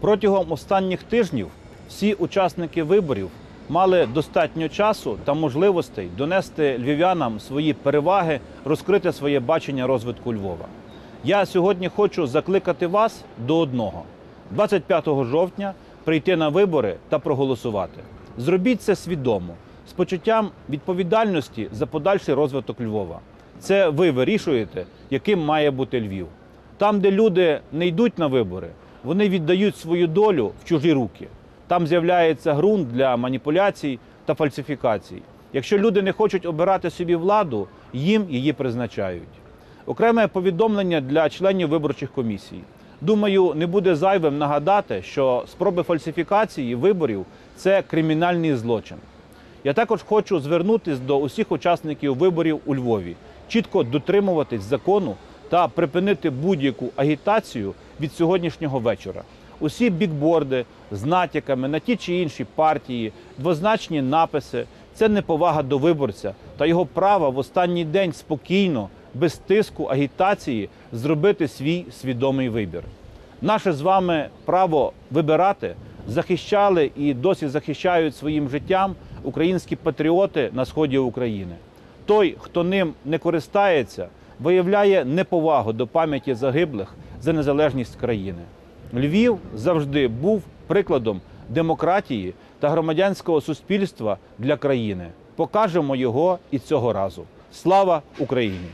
Протягом останніх тижнів всі учасники виборів мали достатньо часу та можливостей донести львів'янам свої переваги, розкрити своє бачення розвитку Львова. Я сьогодні хочу закликати вас до одного: 25 жовтня прийти на вибори та проголосувати. Зробіть це свідомо, з почуттям відповідальності за подальший розвиток Львова. Це ви вирішуєте, яким має бути Львів. Там, де люди не йдуть на вибори, вони віддають свою долю в чужі руки. Там з'являється ґрунт для маніпуляцій та фальсифікацій. Якщо люди не хочуть обирати собі владу, їм її призначають. Окреме повідомлення для членів виборчих комісій. Думаю, не буде зайвим нагадати, що спроби фальсифікації виборів це кримінальний злочин. Я також хочу звернутися до усіх учасників виборів у Львові, чітко дотримуватись закону та припинити будь-яку агітацію від сьогоднішнього вечора. Усі бікборди з натяками на ті чи інші партії, двозначні написи це неповага до виборця та його права в останній день спокійно, без тиску агітації, зробити свій свідомий вибір. Наше з вами право вибирати захищали і досі захищають своїм життям українські патріоти на сході України. Той, хто ним не користається, виявляє неповагу до пам'яті загиблих за незалежність країни. Львів завжди був прикладом демократії та громадянського суспільства для країни. Покажемо його і цього разу. Слава Україні!